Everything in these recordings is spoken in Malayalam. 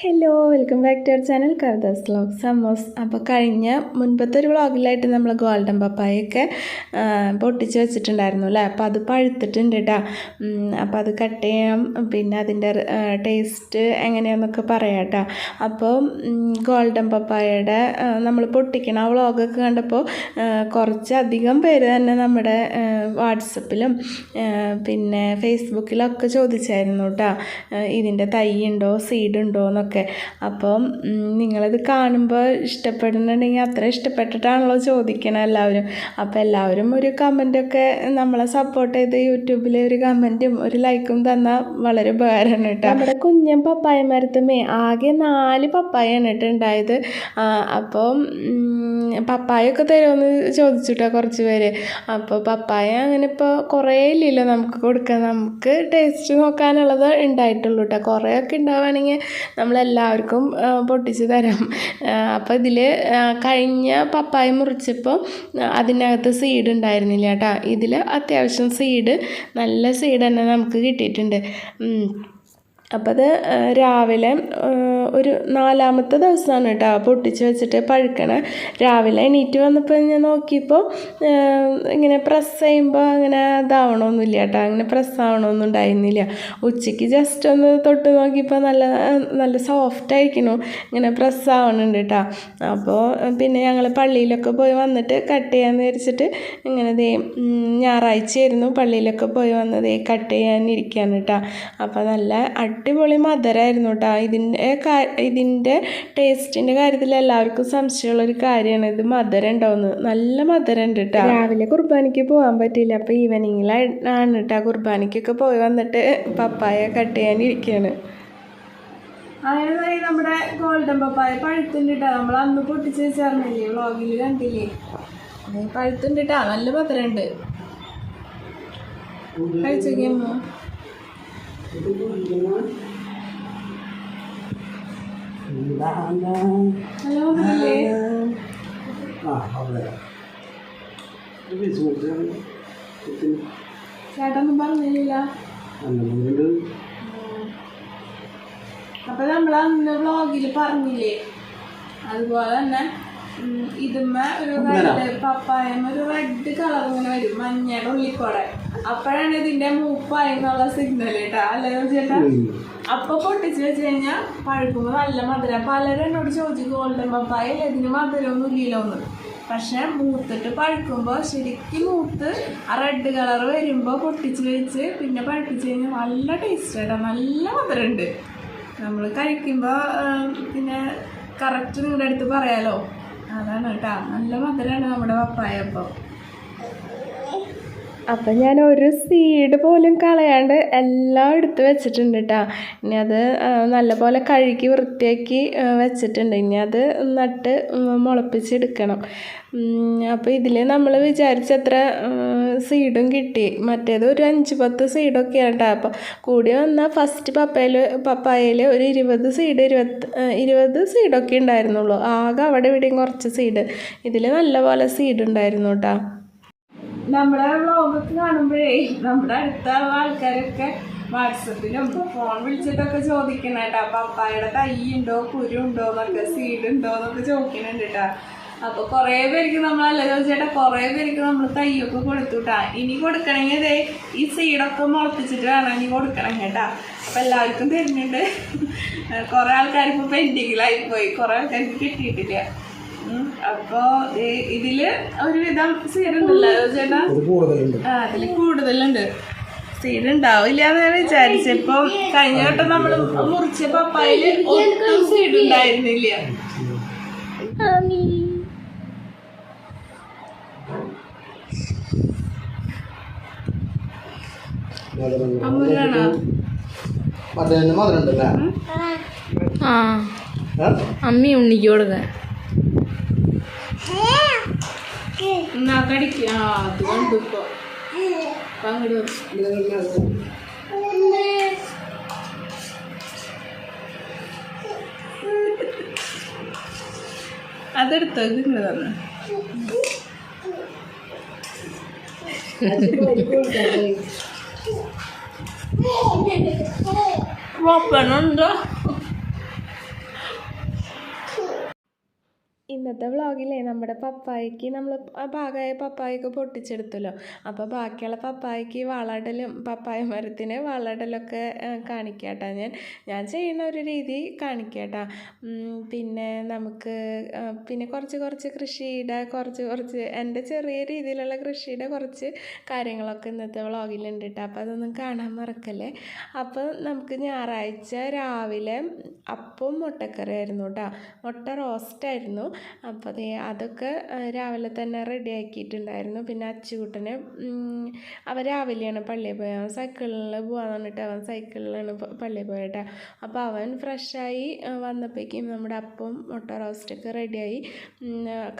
Hello welcome back to our channel Kavitha's vlog സമോസ് അപ്പോൾ കഴിഞ്ഞ മുൻപത്തെ ഒരു വ്ളോഗിലായിട്ട് നമ്മൾ ഗോൾഡൻ പപ്പായൊക്കെ പൊട്ടിച്ച് വെച്ചിട്ടുണ്ടായിരുന്നു അല്ലേ? അപ്പോൾ അത് പഴുത്തിട്ടുണ്ട് കേട്ടോ അപ്പോൾ അത് കട്ട് ചെയ്യാം. പിന്നെ അതിന്റെ ടേസ്റ്റ് എങ്ങനെയാണെന്നൊക്കെ പറയാം കേട്ടോ അപ്പോൾ ഗോൾഡൻ പപ്പായയുടെ നമ്മൾ പൊട്ടിക്കണ ആ വ്ളോഗൊക്കെ കണ്ടപ്പോൾ കുറച്ചധികം പേര് തന്നെ നമ്മുടെ വാട്സപ്പിലും പിന്നെ ഫേസ്ബുക്കിലൊക്കെ ചോദിച്ചായിരുന്നു കേട്ടോ ഇതിന്റെ തൈ ഉണ്ടോ സീഡ് ഉണ്ടോ എന്നൊക്കെ അപ്പം നിങ്ങളത് കാണുമ്പോൾ ഇഷ്ടപ്പെടുന്നുണ്ടെങ്കിൽ അത്ര ഇഷ്ടപ്പെട്ടിട്ടാണല്ലോ ചോദിക്കണം എല്ലാവരും. അപ്പോൾ എല്ലാവരും ഒരു കമന്റൊക്കെ നമ്മളെ സപ്പോർട്ട് ചെയ്ത് യൂട്യൂബിൽ ഒരു കമന്റും ഒരു ലൈക്കും തന്നാൽ വളരെ ഉപകാരമാണ് കേട്ടോ. നമ്മുടെ കുഞ്ഞൻ പപ്പായ മരത്തുമേ ആകെ നാല് പപ്പായാണ് കേട്ടോ ഉണ്ടായത്. അപ്പം പപ്പായൊക്കെ തരുമെന്ന് ചോദിച്ചുട്ടോ കുറച്ച് പേര്. അപ്പോൾ പപ്പായ അങ്ങനെ ഇപ്പോൾ കുറേ ഇല്ലല്ലോ നമുക്ക് കൊടുക്കാൻ. നമുക്ക് ടേസ്റ്റ് നോക്കാനുള്ളത് ഉണ്ടായിട്ടുള്ളൂ കേട്ടോ. കുറേയൊക്കെ ഉണ്ടാവുകയാണെങ്കിൽ നമ്മളെല്ലാവർക്കും ആ, പൊട്ടിച്ച് തരാം അപ്പോൾ ഇതിൽ കഴിഞ്ഞ പപ്പായ മുറിച്ചപ്പോൾ അതിനകത്ത് സീഡ് ഉണ്ടായിരുന്നില്ല കേട്ടോ ഇതിൽ അത്യാവശ്യം സീഡ് നല്ല സീഡ് തന്നെ നമുക്ക് കിട്ടിയിട്ടുണ്ട്. അപ്പോൾ അത് രാവിലെ ഒരു നാലാമത്തെ ദിവസമാണ് കേട്ടോ പൊട്ടിച്ച് വെച്ചിട്ട് പഴുക്കണ. രാവിലെ എണീറ്റ് വന്നപ്പോൾ ഞാൻ നോക്കിയപ്പോൾ ഇങ്ങനെ പ്രസ് ചെയ്യുമ്പോൾ അങ്ങനെ ഇതാവണമൊന്നുമില്ല കേട്ടോ. അങ്ങനെ പ്രസ് ആവണമൊന്നും ഉണ്ടായിരുന്നില്ല. ഉച്ചയ്ക്ക് ജസ്റ്റ് ഒന്ന് തൊട്ട് നോക്കിയപ്പോൾ നല്ല നല്ല സോഫ്റ്റ് ആയിരിക്കണു. ഇങ്ങനെ പ്രസ് ആവണുണ്ട് കേട്ടോ. അപ്പോൾ പിന്നെ ഞങ്ങൾ പള്ളിയിലൊക്കെ പോയി വന്നിട്ട് കട്ട് ചെയ്യാമെന്ന് വിചാരിച്ചിട്ട് ഇങ്ങനെ ദേ ഞായറാഴ്ചയായിരുന്നു പള്ളിയിലൊക്കെ പോയി വന്നത്. കട്ട് ചെയ്യാനിരിക്കുകയാണ് കേട്ടോ. അപ്പോൾ നല്ല അടിപൊളി മധുരമായിരുന്നു കേട്ടോ ഇതിന്റെ ഇതിന്റെ ടേസ്റ്റിന്റെ കാര്യത്തിൽ എല്ലാവർക്കും സംശയമുള്ളൊരു കാര്യമാണ്. ഇത് മധുരം ഉണ്ടാവുന്നത് നല്ല മധുരം ഉണ്ട് കേട്ടോ രാവിലെ കുർബാനയ്ക്ക് പോകാൻ പറ്റിയില്ല. അപ്പോൾ ഈവനിങ്ങിലാണ് കേട്ടോ കുർബാനയ്ക്കൊക്കെ പോയി വന്നിട്ട് പപ്പായ കട്ട് ചെയ്യാനിരിക്കുകയാണ് അങ്ങനെ നമ്മുടെ ഗോൾഡൻ പപ്പായ പഴുത്തുണ്ട് കേട്ടോ നമ്മൾ അന്ന് പൊട്ടിച്ച് വെച്ചാർന്നില്ലേ? വ്ളോഗിൽ കണ്ടില്ലേ? പഴുത്തുണ്ട് കേട്ടോ നല്ല മധുരമുണ്ട്. കഴിച്ചോക്കിയമ്മോ? നല്ല മധുരല്ലേ ആ അവിടെ ചേട്ടൊന്നും പറഞ്ഞില്ല അപ്പൊ നമ്മൾ അന്ന് വ്ളോഗിൽ പറഞ്ഞില്ലേ? അതുപോലെ തന്നെ ഇതുമ്മ ഒരു റെഡ് പപ്പായമ്മ ഒരു റെഡ് കളർ ഇങ്ങനെ വരും. മഞ്ഞയുടെ ഉള്ളിക്കൂടെ. അപ്പോഴാണ് ഇതിന്റെ മൂപ്പായെന്നുള്ള സിഗ്നൽ കേട്ടാ. അല്ലേ ചേട്ടാ? അപ്പൊ പൊട്ടിച്ച് വെച്ച് കഴിഞ്ഞാൽ പഴുക്കുമ്പോ നല്ല മധുരം. പലരും എന്നോട് ചോദിച്ചു ഗോൾഡൻ പപ്പായ ഇതിന് മധുരമൊന്നും ഇല്ലല്ലോന്ന് പക്ഷെ മൂത്തിട്ട് പഴുക്കുമ്പോൾ ശരിക്കും മൂത്ത് ആ റെഡ് കളർ വരുമ്പോൾ പൊട്ടിച്ച് വെച്ച് പിന്നെ പഴുപ്പിച്ച് കഴിഞ്ഞാൽ നല്ല ടേസ്റ്റ് ആയിട്ടാ നല്ല മധുരമുണ്ട്. നമ്മൾ കഴിക്കുമ്പോൾ പിന്നെ കറക്റ്റ് നിങ്ങളുടെ അടുത്ത് പറയാലോ? അതാണ് കേട്ടോ നല്ല മധുരമാണ് നമ്മുടെ പപ്പായ അപ്പോൾ അപ്പം ഞാൻ ഒരു സീഡ് പോലും കളയാണ്ട് എല്ലാം എടുത്ത് വെച്ചിട്ടുണ്ട് കേട്ടോ ഇനി അത് നല്ലപോലെ കഴുകി വൃത്തിയാക്കി വെച്ചിട്ടുണ്ട്. ഇനി അത് നട്ട് മുളപ്പിച്ചെടുക്കണം അപ്പോൾ ഇതിൽ നമ്മൾ വിചാരിച്ചത്ര സീഡും കിട്ടി. മറ്റേത് ഒരു അഞ്ച് പത്ത് സീഡൊക്കെയാണ് കേട്ടോ അപ്പോൾ കൂടി വന്നാൽ ഫസ്റ്റ് പപ്പയിൽ പപ്പായയിൽ ഒരു ഇരുപത് സീഡ് ഇരുപത് ആ, ഇരുപത് സീഡൊക്കെ ഉണ്ടായിരുന്നുള്ളൂ. ആകെ അവിടെ ഇവിടെയും കുറച്ച് സീഡ് ഇതിൽ നല്ലപോലെ സീഡ് ഉണ്ടായിരുന്നു കേട്ടോ നമ്മുടെ വ്ളോഗൊക്കെ കാണുമ്പോഴേ നമ്മുടെ അടുത്ത ആൾക്കാരൊക്കെ വാട്സപ്പിലും ഫോൺ വിളിച്ചിട്ടൊക്കെ ചോദിക്കണേട്ടാ പപ്പായുടെ തൈ ഉണ്ടോ കുരു ഉണ്ടോ എന്നൊക്കെ സീഡ് ഉണ്ടോ എന്നൊക്കെ ചോദിക്കണുണ്ട് കേട്ടാ അപ്പൊ കുറെ പേർക്ക് നമ്മളല്ല ചോദിച്ചേട്ടാ കുറേ പേർക്ക് നമ്മൾ തൈയൊക്കെ കൊടുത്തുട്ടാ ഇനി കൊടുക്കണമെങ്കിൽ ദേ ഈ സീഡൊക്കെ മുളപ്പിച്ചിട്ട് വേണം ഇനി കൊടുക്കണം കേട്ടാ അപ്പൊ എല്ലാവർക്കും തരുന്നുണ്ട്. കുറെ ആൾക്കാർക്ക് പെൻഡിങ്ങിലായി പോയി. കുറെ ആൾക്കാർക്ക് കിട്ടിയിട്ടില്ല. അപ്പൊ ഇതിൽ ഒരുവിധം സീഡ് ഉണ്ടല്ലോ ചേട്ടാ? ഇത് കൂടുതലുണ്ട്. ആ അതിൽ കൂടുതലുണ്ട്. സീഡ് ഉണ്ടാവില്ല എന്ന് ഞാൻ വിചാരിച്ചപ്പോ കഴിഞ്ഞ വട്ടം നമ്മൾ മുറിച്ച പപ്പായിൽ ഒട്ടും സീഡ് ഉണ്ടായിരുന്നില്ല അമ്മൂരാണോ മധുരം അമ്മി ഉണ്ണിക്ക് കൊടുക്കാൻ എന്നാ കടിക്ക ആ അത് കണ്ടു ഇപ്പൊ അപ്പൊ അങ്ങോട്ട് വന്നു. അതെടുത്തോ ഇത് ഇങ്ങനെ തന്നെ ഓപ്പണുണ്ടോ ഇന്നത്തെ വ്ളോഗിലേ നമ്മുടെ പപ്പായക്ക് നമ്മൾ പാകമായ പപ്പായൊക്കെ പൊട്ടിച്ചെടുത്തല്ലോ. അപ്പോൾ ബാക്കിയുള്ള പപ്പായക്ക് വളടലും പപ്പായ മരത്തിന് വളടലൊക്കെ കാണിക്കാട്ടാ ഞാൻ. ഞാൻ ചെയ്യുന്ന ഒരു രീതി കാണിക്കാട്ടാ. പിന്നെ നമുക്ക് പിന്നെ കുറച്ച് കുറച്ച് കൃഷിയുടെ കുറച്ച് കുറച്ച് എന്റെ ചെറിയ രീതിയിലുള്ള കൃഷിയുടെ കുറച്ച് കാര്യങ്ങളൊക്കെ ഇന്നത്തെ വ്ളോഗിലുണ്ട് കേട്ടോ അപ്പോൾ അതൊന്നും കാണാൻ മറക്കല്ലേ? അപ്പോൾ നമുക്ക് ഞായറാഴ്ച രാവിലെ അപ്പം മുട്ടക്കറി ആയിരുന്നു കേട്ടോ മുട്ട റോസ്റ്റായിരുന്നു. അപ്പോൾ അതേ അതൊക്കെ രാവിലെ തന്നെ റെഡി ആക്കിയിട്ടുണ്ടായിരുന്നു. പിന്നെ അച്ചുകൂട്ടനെ അവൻ രാവിലെയാണ് പള്ളിയിൽ പോയത് അവൻ സൈക്കിളിൽ പോകാൻ പറഞ്ഞിട്ട് അവൻ സൈക്കിളിലാണ് പള്ളിയിൽ പോയിട്ട്. അപ്പോൾ അവൻ ഫ്രഷായി വന്നപ്പോഴേക്കും നമ്മുടെ അപ്പം മുട്ട റോസ്റ്റൊക്കെ റെഡിയായി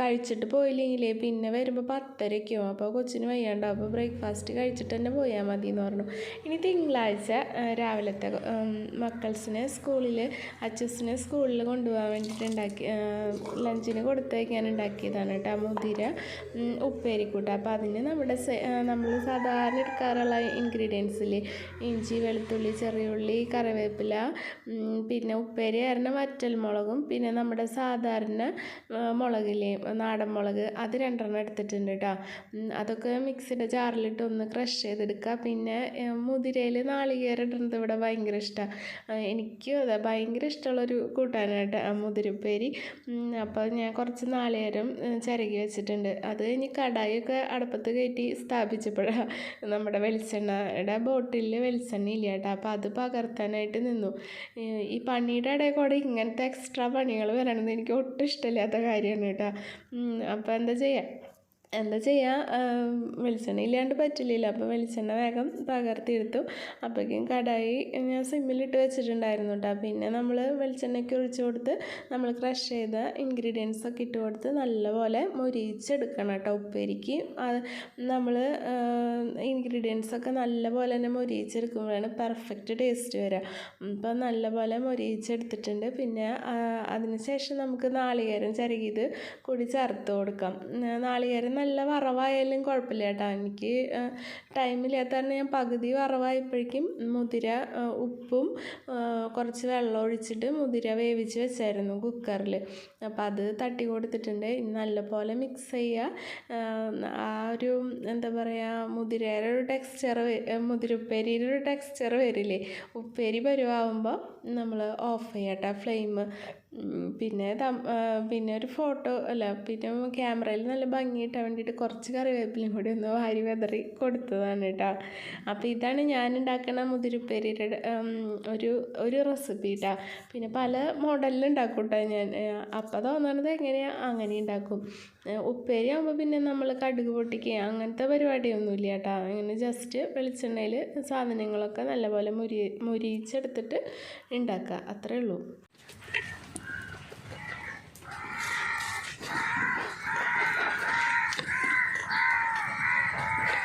കഴിച്ചിട്ട് പോയില്ലെങ്കിലേ പിന്നെ വരുമ്പോൾ പത്തരയ്ക്കും? അപ്പോൾ കൊച്ചിന് വയ്യാണ്ടാവും അപ്പോൾ ബ്രേക്ക്ഫാസ്റ്റ് കഴിച്ചിട്ട് തന്നെ പോയാൽ മതി എന്ന് പറഞ്ഞു. ഇനി തിങ്കളാഴ്ച രാവിലത്തെ മക്കൾസിനെ സ്കൂളിൽ അച്ചൂസിനെ സ്കൂളിൽ കൊണ്ടുപോകാൻ വേണ്ടിയിട്ട് ഉണ്ടാക്കി ലഞ്ചിന് കൊടുത്തയക്കാൻ ഉണ്ടാക്കിയതാണ് കേട്ടോ മുതിര ഉപ്പേരിക്കൂട്ട്. അപ്പോൾ അതിന് നമ്മുടെ നമ്മൾ സാധാരണ എടുക്കാറുള്ള ഇൻഗ്രീഡിയൻസിൽ ഇഞ്ചി വെളുത്തുള്ളി ചെറിയുള്ളി കറിവേപ്പില പിന്നെ ഉപ്പേരി കാരണം വറ്റൽമുളകും പിന്നെ നമ്മുടെ സാധാരണ മുളകില്ലേ നാടൻ മുളക് അത് രണ്ടെണ്ണം എടുത്തിട്ടുണ്ട് കേട്ടോ. അതൊക്കെ മിക്സിയുടെ ജാറിലിട്ട് ഒന്ന് ക്രഷ് ചെയ്തെടുക്കുക. പിന്നെ മുതിരയിൽ നാളികേരം ഇടുന്നത് ഇവിടെ ഭയങ്കര ഇഷ്ടമാണ് എനിക്ക് അതെ ഭയങ്കര ഇഷ്ടമുള്ളൊരു കൂട്ടാനായിട്ട് മുതിരപ്പേരി. അപ്പോൾ ഞാൻ കുറച്ച് നാളികേരം ചിരകി വെച്ചിട്ടുണ്ട്. അത് കഴിഞ്ഞ് കടായിയൊക്കെ അടുപ്പത്ത് കയറ്റി സ്ഥാപിച്ചപ്പോഴാണ് നമ്മുടെ വെളിച്ചെണ്ണയുടെ ബോട്ടിലിൽ വെളിച്ചെണ്ണ ഇല്ല കേട്ടോ. അപ്പോൾ അത് പകർത്താനായിട്ട് നിന്നു. ഈ പണിയുടെ ഇടയിൽ കൂടെ ഇങ്ങനത്തെ എക്സ്ട്രാ പണികൾ വരണമെന്ന് എനിക്ക് ഒട്ടും ഇഷ്ടമില്ലാത്ത കാര്യമാണ് കേട്ടോ. അപ്പോൾ എന്താ ചെയ്യുക എന്താ ചെയ്യുക വെളിച്ചെണ്ണ ഇല്ലാണ്ട് പറ്റില്ലല്ലോ. അപ്പോൾ വെളിച്ചെണ്ണ വേഗം പകർത്തിയെടുത്തു അപ്പോഴേക്കും കടായി ഞാൻ സിമ്മിലിട്ട് വെച്ചിട്ടുണ്ടായിരുന്നു കേട്ടോ പിന്നെ നമ്മൾ വെളിച്ചെണ്ണയ്ക്ക് ഒഴിച്ച് കൊടുത്ത് നമ്മൾ ക്രഷ് ചെയ്ത ഇൻഗ്രീഡിയൻസ് ഒക്കെ ഇട്ട് കൊടുത്ത് നല്ലപോലെ മുരിച്ചെടുക്കണം കേട്ടോ ഉപ്പേരിക്ക്. നമ്മൾ ഇൻഗ്രീഡിയൻസ് ഒക്കെ നല്ലപോലെ തന്നെ മൊരിയിച്ചെടുക്കുമ്പോഴാണ് പെർഫെക്റ്റ് ടേസ്റ്റ് വരിക അപ്പോൾ നല്ലപോലെ മൊരിയിച്ചെടുത്തിട്ടുണ്ട് പിന്നെ അതിനുശേഷം അതിന് ശേഷം നമുക്ക് നാളികേരം ചിരകിയത് കൂടി ചേർത്ത് കൊടുക്കാം. നാളികേരം നല്ല വറവായാലും കുഴപ്പമില്ല കേട്ടോ. എനിക്ക് ടൈമില്ലാത്ത കാരണം ഞാൻ പകുതി വറവായപ്പോഴേക്കും മുതിര ഉപ്പും കുറച്ച് വെള്ളം ഒഴിച്ചിട്ട് മുതിര വേവിച്ച് വെച്ചായിരുന്നു കുക്കറിൽ അപ്പോൾ അത് തട്ടി കൊടുത്തിട്ടുണ്ട്. നല്ലപോലെ മിക്സ് ചെയ്യുക ആ ഒരു എന്താ പറയുക മുതിരയുടെ ഒരു ടെക്സ്ചർ മുതിരുപ്പേരിയുടെ ഒരു ടെക്സ്ചർ വരില്ലേ? ഉപ്പേരി പരുവാകുമ്പോൾ നമ്മൾ ഓഫ് ചെയ്യട്ടെ ഫ്ലെയിം പിന്നെ പിന്നെ ഒരു ഫോട്ടോ അല്ല പിന്നെ ക്യാമറയിൽ നല്ല ഭംഗി കിട്ടാൻ വേണ്ടിയിട്ട് കുറച്ച് കറിവേപ്പിലയും കൂടി ഒന്ന് വാരി വെതറി കൊടുത്തതാണ് കേട്ടോ അപ്പോൾ ഇതാണ് ഞാൻ ഉണ്ടാക്കുന്ന മുതിരിപ്പേരിയുടെ ഒരു ഒരു റെസിപ്പി കേട്ടോ പിന്നെ പല മോഡലിൽ ഉണ്ടാക്കും കേട്ടോ ഞാൻ. അപ്പോൾ തോന്നണത് എങ്ങനെയാണ് അങ്ങനെ ഉണ്ടാക്കും. ഉപ്പേരി ആകുമ്പോൾ പിന്നെ നമ്മൾ കടുക് പൊട്ടിക്കുക അങ്ങനത്തെ പരിപാടിയൊന്നുമില്ല കേട്ടോ അങ്ങനെ ജസ്റ്റ് വെളിച്ചെണ്ണയിൽ സാധനങ്ങളൊക്കെ നല്ലപോലെ മുരി മുരിയിച്ചെടുത്തിട്ട് ഉണ്ടാക്കുക. അത്രേ ഉള്ളൂ.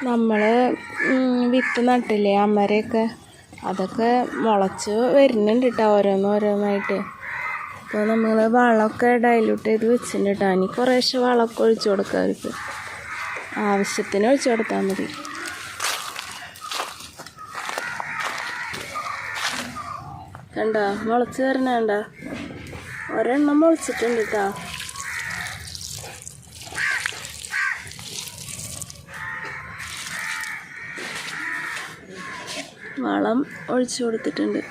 നമ്മൾ വിത്ത് നട്ടില്ലേ അമരയൊക്കെ? അതൊക്കെ മുളച്ച് വരുന്നുണ്ട് കേട്ടോ ഓരോന്ന് ഓരോന്നായിട്ട് അപ്പോൾ നമ്മൾ വളമൊക്കെ ഡൈല്യൂട്ട് ചെയ്ത് വെച്ചിട്ടുണ്ട്. കേട്ടോ ഇനി കുറേശ്ശെ വളമൊക്കെ ഒഴിച്ചു കൊടുക്കുക അവർക്ക്. ആവശ്യത്തിന് ഒഴിച്ചു കൊടുത്താൽ മതി. കണ്ടോ? മുളച്ച് വരണ കണ്ടോ ഒരെണ്ണം മുളച്ചിട്ടുണ്ട് കേട്ടോ വളം ഒഴിച്ചു കൊടുത്തിട്ടുണ്ട്.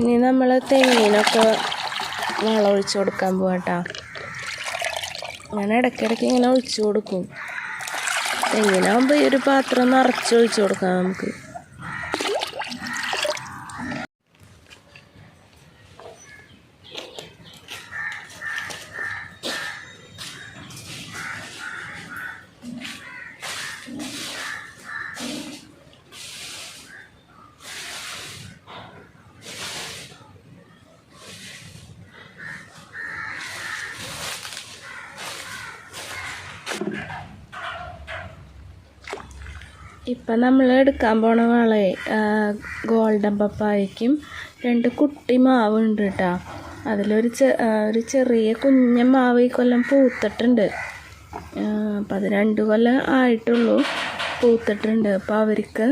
ഇനി നമ്മൾ തെങ്ങിനൊക്കെ വളം ഒഴിച്ചു കൊടുക്കാൻ പോവാട്ടോ. ഞാൻ ഇടയ്ക്കിടയ്ക്ക് ഇങ്ങനെ ഒഴിച്ചു കൊടുക്കും. എങ്ങനെയാകുമ്പോൾ ഈ ഒരു പാത്രം നിറച്ച് ഒഴിച്ചു കൊടുക്കാം നമുക്ക്. ഇപ്പം നമ്മൾ എടുക്കാൻ പോണ വളെ ഗോൾഡൻ പപ്പായയ്ക്കും രണ്ട് കുട്ടി മാവ് ഉണ്ട് കേട്ടോ അതിലൊരു ചെ ഒരു ചെറിയ കുഞ്ഞ മാവ് ഈ കൊല്ലം പൂത്തിട്ടുണ്ട്. അപ്പം അത് രണ്ട് കൊല്ലം ആയിട്ടുള്ളൂ പൂത്തിട്ടുണ്ട്. അപ്പോൾ അവർക്ക്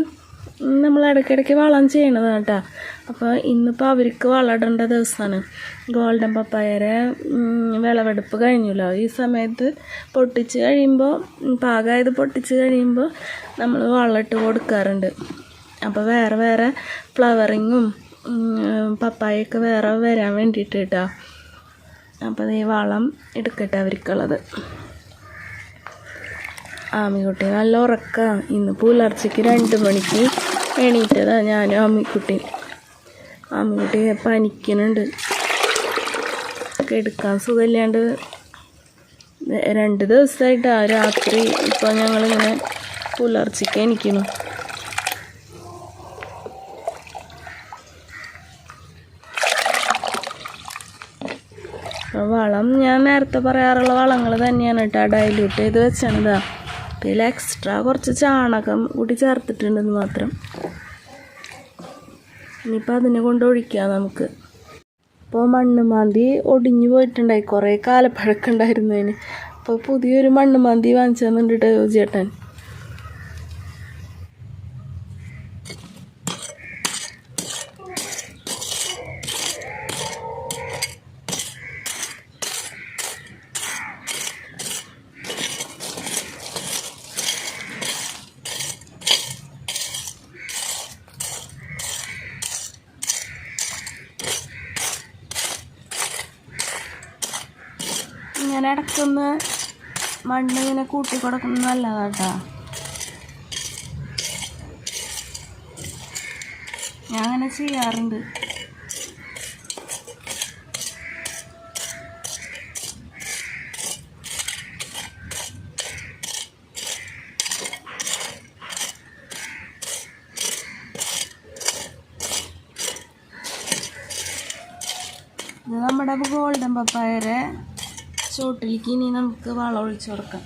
നമ്മൾ ഇടയ്ക്കിടയ്ക്ക് വളം ചെയ്യണതാണ് കേട്ടോ അപ്പോൾ ഇന്നിപ്പോൾ അവർക്ക് വളടേണ്ട ദിവസമാണ് ഗോൾഡൻ പപ്പായരെ വിളവെടുപ്പ് കഴിഞ്ഞല്ലോ. ഈ സമയത്ത് പൊട്ടിച്ച് കഴിയുമ്പോൾ പാകമായത് പൊട്ടിച്ച് കഴിയുമ്പോൾ നമ്മൾ വളമിട്ട് കൊടുക്കാറുണ്ട്. അപ്പോൾ വേറെ വേറെ ഫ്ലവറിങ്ങും പപ്പായൊക്കെ വേറെ വരാൻ വേണ്ടിയിട്ട്. കേട്ടോ അപ്പോൾ ഈ വളം എടുക്കട്ടെ അവർക്കുള്ളത്. ആമിക്കുട്ടി നല്ല ഉറക്കാം. ഇന്ന് പുലർച്ചയ്ക്ക് രണ്ട് മണിക്ക് എണീറ്റതാണ് ഞാനും ആമിക്കുട്ടി. ആമിക്കുട്ടി പനിക്കുന്നുണ്ട്. എടുക്കാൻ സുഖമില്ലാണ്ട് രണ്ട് ദിവസമായിട്ട് ആ രാത്രി ഇപ്പോൾ ഞങ്ങളിങ്ങനെ പുലർച്ചയ്ക്ക് അപ്പോൾ വളം ഞാൻ നേരത്തെ പറയാറുള്ള വളങ്ങൾ തന്നെയാണ് കേട്ടോ. ഡൈല്യൂട്ട് ചെയ്ത് വെച്ചാണിതാ ഇതിൽ എക്സ്ട്രാ കുറച്ച് ചാണകം കൂടി ചേർത്തിട്ടുണ്ടെന്ന് മാത്രം. ഇനിയിപ്പോൾ അതിനെ കൊണ്ട് ഒഴിക്കാം നമുക്ക്. അപ്പോൾ മണ്ണ് മാന്തി ഒടിഞ്ഞു പോയിട്ടുണ്ടായി. കുറേ കാലപ്പഴക്കമുണ്ടായിരുന്നു അതിന്. അപ്പോൾ പുതിയൊരു മണ്ണ് മാന്തി വാങ്ങിച്ചു തന്നിട്ടുണ്ട് ചേട്ടൻ ഇടയ്ക്കൊന്ന് മണ്ണ് ഇങ്ങനെ കൂട്ടി കൊടുക്കുന്നത് ഞാൻ അങ്ങനെ ചെയ്യാറുണ്ട്. ഇത് നമ്മുടെ ഗോൾഡൻ പപ്പായരെ ചോട്ടിലേക്ക് ഇനി നമുക്ക് വളം ഒഴിച്ചു കൊടുക്കാം.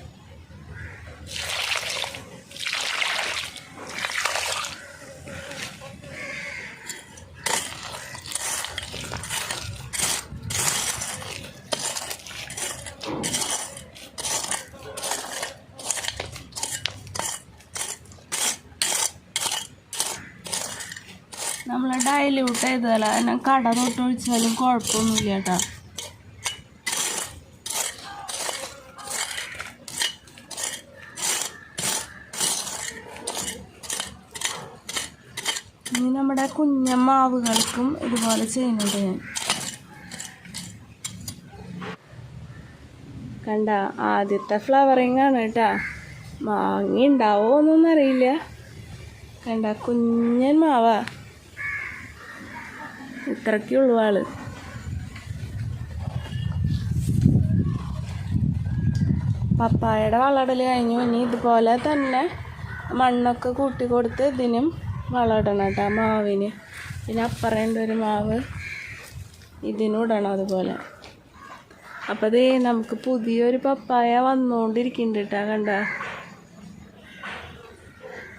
നമ്മൾ ചെയ്തതല്ല അതിനെ കട തൊട്ട് ഒഴിച്ചാലും കുഴപ്പമൊന്നുമില്ല കേട്ടോ ഇനി നമ്മുടെ കുഞ്ഞമ്മാവുകൾക്കും ഇതുപോലെ ചെയ്യുന്നുണ്ട് ഞാൻ. കണ്ട ആദ്യത്തെ ഫ്ലവറിങ് ആണ് കേട്ടാ. മാങ്ങി ഉണ്ടാവോ എന്നൊന്നും അറിയില്ല കണ്ട കുഞ്ഞൻ മാവ. ഇത്രയ്ക്കുള്ളൂ ആൾ. പപ്പായയുടെ വളടൽ കഴിഞ്ഞു. ഇനി ഇതുപോലെ തന്നെ മണ്ണൊക്കെ കൂട്ടി കൊടുത്ത് ഇതിനും വളമിടണം കേട്ടോ മാവിന്. പിന്നെ അപ്പറേണ്ട ഒരു മാവ് ഇതിനും ഇടണം അതുപോലെ. അപ്പോൾ ദേ നമുക്ക് പുതിയൊരു പപ്പായ വന്നുകൊണ്ടിരിക്കുന്നുണ്ട് കേട്ടോ കണ്ട?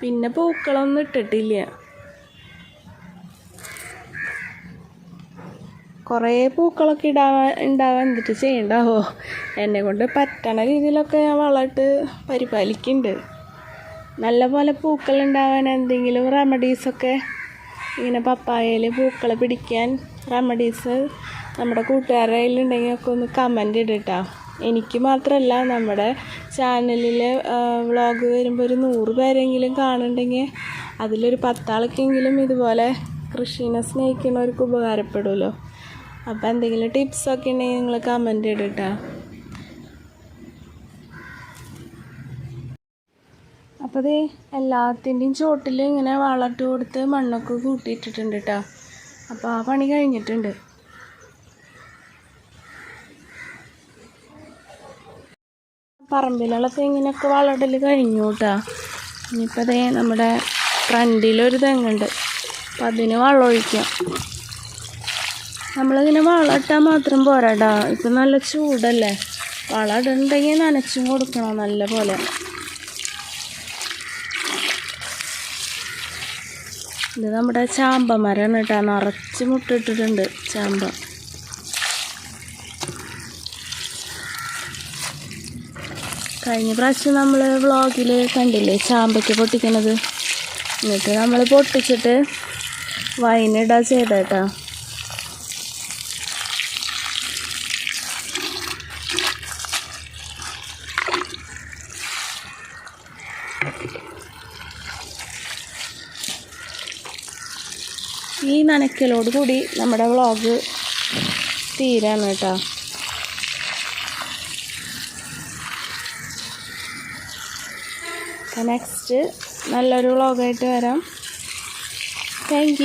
പിന്നെ പൂക്കളൊന്നും ഇട്ടിട്ടില്ല. കുറേ പൂക്കളൊക്കെ ഇടാ ഉണ്ടാവാൻ എന്തിട്ട് ചെയ്യണ്ടാവോ? എന്നെ കൊണ്ട് പറ്റണ രീതിയിലൊക്കെ ഞാൻ വളമിട്ട് പരിപാലിക്കുന്നുണ്ട്. നല്ല പോലെ പൂക്കൾ ഉണ്ടാവാൻ എന്തെങ്കിലും റെമഡീസൊക്കെ ഇങ്ങനെ പപ്പായയിൽ പൂക്കൾ പിടിക്കാൻ റെമഡീസ് നമ്മുടെ കൂട്ടുകാരുടെ കയ്യിലുണ്ടെങ്കിൽ ഒക്കെ ഒന്ന് കമന്റ് ഇടട്ടോ. എനിക്ക് മാത്രമല്ല നമ്മുടെ ചാനലിൽ വ്ളോഗ് വരുമ്പോൾ ഒരു നൂറ് പേരെങ്കിലും കാണുന്നുണ്ടെങ്കിൽ അതിലൊരു പത്താൾക്കെങ്കിലും ഇതുപോലെ കൃഷീനെ സ്നേഹിക്കുന്നവർക്ക് ഉപകാരപ്പെടുമല്ലോ. അപ്പോൾ എന്തെങ്കിലും ടിപ്സൊക്കെ ഉണ്ടെങ്കിൽ നിങ്ങൾ കമന്റ് ഇടട്ടോ. അപ്പോൾ ദേ എല്ലാത്തിന്റെയും ചോട്ടിൽ ഇങ്ങനെ വളമിട്ട് കൊടുത്ത് മണ്ണൊക്കെ കൂട്ടിയിട്ടിട്ടുണ്ട് കേട്ടോ അപ്പോൾ ആ പണി കഴിഞ്ഞിട്ടുണ്ട്. പറമ്പിലുള്ള തെങ്ങിനൊക്കെ വളടൽ കഴിഞ്ഞു കേട്ടോ ഇനിയിപ്പോൾ അതേ നമ്മുടെ ഫ്രണ്ടിലൊരു തെങ്ങുണ്ട്. അപ്പം അതിന് വളമൊഴിക്കാം നമ്മളിങ്ങനെ വളമിട്ടാൽ മാത്രം പോരാടാ ഇപ്പം നല്ല ചൂടല്ലേ? വളം ഇടണ്ടെങ്കിൽ നനച്ചും കൊടുക്കണം നല്ല പോലെ ഇത് നമ്മുടെ ചാമ്പ മരമാണ് കേട്ടോ. നിറച്ച് മുട്ടിട്ടിട്ടുണ്ട് ചാമ്പ. കഴിഞ്ഞ പ്രാവശ്യം നമ്മൾ വ്ളോഗിൽ കണ്ടില്ലേ ചാമ്പയ്ക്ക് പൊട്ടിക്കണത്? എന്നിട്ട് നമ്മൾ പൊട്ടിച്ചിട്ട് വൈനിടാ ചെയ്തേട്ടാ. ഈ നനയ്ക്കലോട് കൂടി നമ്മുടെ വ്ളോഗ് തീരാണ് കേട്ടോ. നെക്സ്റ്റ് നല്ലൊരു വ്ളോഗായിട്ട് വരാം. താങ്ക്